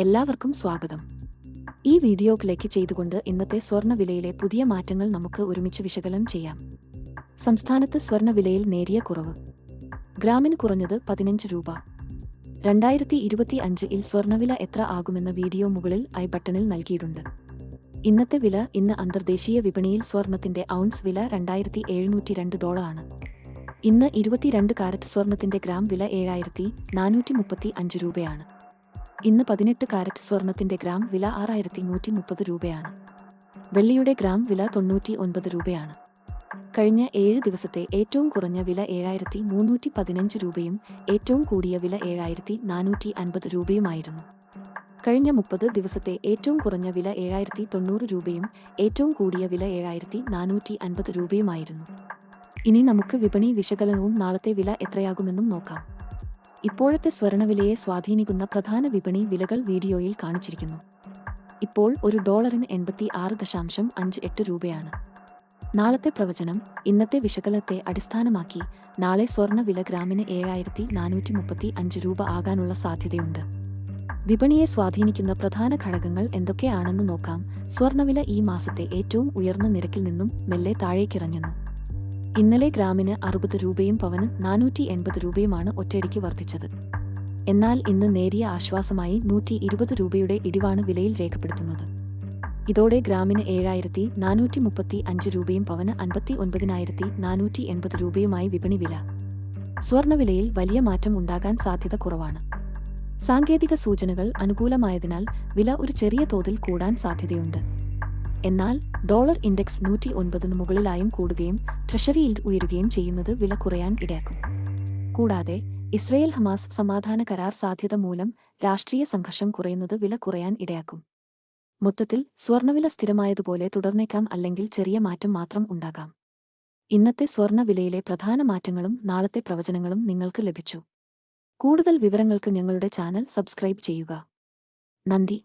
എല്ലാവർക്കും സ്വാഗതം. ഈ വീഡിയോ ക്ലിക്ക് ചെയ്തുകൊണ്ട് ഇന്നത്തെ സ്വർണ വിലയിലെ പുതിയ മാറ്റങ്ങൾ നമുക്ക് ഒരുമിച്ച് വിശകലനം ചെയ്യാം. സംസ്ഥാനത്ത് സ്വർണ വിലയിൽ നേരിയ കുറവ്. ഗ്രാമിന് കുറഞ്ഞത് പതിനഞ്ച് രൂപ. രണ്ടായിരത്തി ഇരുപത്തി അഞ്ചിൽ സ്വർണവില എത്ര ആകുമെന്ന വീഡിയോ മുകളിൽ ഐ ബട്ടണിൽ നൽകിയിട്ടുണ്ട്. ഇന്നത്തെ വില ഇന്ന് അന്തർദേശീയ വിപണിയിൽ സ്വർണത്തിന്റെ ഔൺസ് വില രണ്ടായിരത്തി എഴുന്നൂറ്റി രണ്ട് ഡോളറാണ്. ഇന്ന് ഇരുപത്തിരണ്ട് കാരറ്റ് സ്വർണത്തിന്റെ ഗ്രാം വില ഏഴായിരത്തി നാനൂറ്റി മുപ്പത്തി അഞ്ച് രൂപയാണ്. ഇന്ന് പതിനെട്ട് കാരറ്റ് സ്വർണത്തിന്റെ ഗ്രാം വില ആറായിരത്തി നൂറ്റി മുപ്പത് രൂപയാണ്. വെള്ളിയുടെ ഗ്രാം വില തൊണ്ണൂറ്റി ഒൻപത് രൂപയാണ്. കഴിഞ്ഞ ഏഴ് ദിവസത്തെ ഏറ്റവും കുറഞ്ഞ വില ഏഴായിരത്തി മുന്നൂറ്റി പതിനഞ്ച് രൂപയും ഏറ്റവും കൂടിയ വില ഏഴായിരത്തി നാനൂറ്റി അൻപത് രൂപയുമായിരുന്നു. കഴിഞ്ഞ മുപ്പത് ദിവസത്തെ ഏറ്റവും കുറഞ്ഞ വില ഏഴായിരത്തി തൊണ്ണൂറ് രൂപയും ഏറ്റവും കൂടിയ വില ഏഴായിരത്തി നാനൂറ്റി അൻപത് രൂപയുമായിരുന്നു. ഇനി നമുക്ക് വിപണി വിശകലനവും നാളത്തെ വില എത്രയാകുമെന്നും നോക്കാം. ഇപ്പോഴത്തെ സ്വർണവിലയെ സ്വാധീനിക്കുന്ന പ്രധാന വിപണി വിലകൾ വീഡിയോയിൽ കാണിച്ചിരിക്കുന്നു. ഇപ്പോൾ ഒരു ഡോളറിന് എൺപത്തി ആറ് ദശാംശം അഞ്ച് എട്ട് രൂപയാണ്. നാളത്തെ പ്രവചനം ഇന്നത്തെ വിശകലത്തെ അടിസ്ഥാനമാക്കി നാളെ സ്വർണ വില ഗ്രാമിന് ഏഴായിരത്തി നാനൂറ്റി മുപ്പത്തി അഞ്ച് രൂപ ആകാനുള്ള സാധ്യതയുണ്ട്. വിപണിയെ സ്വാധീനിക്കുന്ന പ്രധാന ഘടകങ്ങൾ എന്തൊക്കെയാണെന്ന് നോക്കാം. സ്വർണവില ഈ മാസത്തെ ഏറ്റവും ഉയർന്ന നിരക്കിൽ നിന്നും മെല്ലെ താഴേക്കിറങ്ങുന്നു. ഇന്നലെ ഗ്രാമിന് അറുപത് രൂപയും പവന് നാനൂറ്റി എൺപത് രൂപയുമാണ് ഒറ്റയടിക്ക് വർദ്ധിച്ചത്. എന്നാൽ ഇന്ന് നേരിയ ആശ്വാസമായി നൂറ്റി ഇരുപത് രൂപയുടെ ഇടിവാണ് വിലയിൽ രേഖപ്പെടുത്തുന്നത്. ഇതോടെ ഗ്രാമിന് ഏഴായിരത്തി നാനൂറ്റി മുപ്പത്തി അഞ്ച് രൂപയും പവന് അൻപത്തി ഒൻപതിനായിരത്തി നാനൂറ്റി എൺപത് രൂപയുമായി വിപണി വില. സ്വർണവിലയിൽ വലിയ മാറ്റം ഉണ്ടാകാൻ സാധ്യത കുറവാണ്. സാങ്കേതിക സൂചനകൾ അനുകൂലമായതിനാൽ വില ഒരു ചെറിയ തോതിൽ കൂടാൻ സാധ്യതയുണ്ട്. എന്നാൽ ഡോളർ ഇൻഡെക്സ് നൂറ്റി ഒൻപതിന് മുകളിലായും കൂടുകയും ട്രഷറി yield ഉയരുകയും ചെയ്യുന്നത് വില കുറയാൻ ഇടയാക്കും. കൂടാതെ ഇസ്രയേൽ ഹമാസ് സമാധാന കരാർ സാധ്യത മൂലം രാഷ്ട്രീയ സംഘർഷം കുറയുന്നത് വില കുറയാൻ ഇടയാക്കും. മൊത്തത്തിൽ സ്വർണവില സ്ഥിരമായതുപോലെ തുടർന്നേക്കാം അല്ലെങ്കിൽ ചെറിയ മാറ്റം മാത്രം ഉണ്ടാകാം. ഇന്നത്തെ സ്വർണവിലയിലെ പ്രധാന മാറ്റങ്ങളും നാളത്തെ പ്രവചനങ്ങളും നിങ്ങൾക്ക് ലഭിച്ചു. കൂടുതൽ വിവരങ്ങൾക്ക് ഞങ്ങളുടെ ചാനൽ സബ്സ്ക്രൈബ് ചെയ്യുക. നന്ദി.